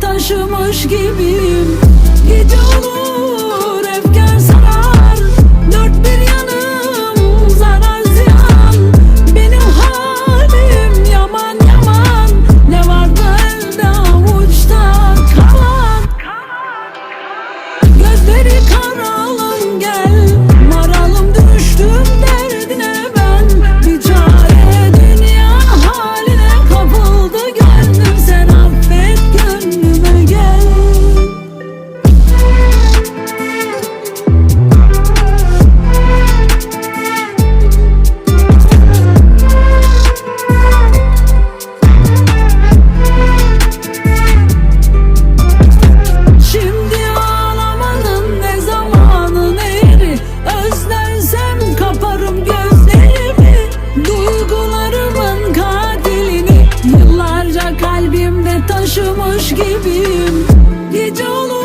taşımış gibiyim. Gece olur yaşamış gibiyim. Gece olur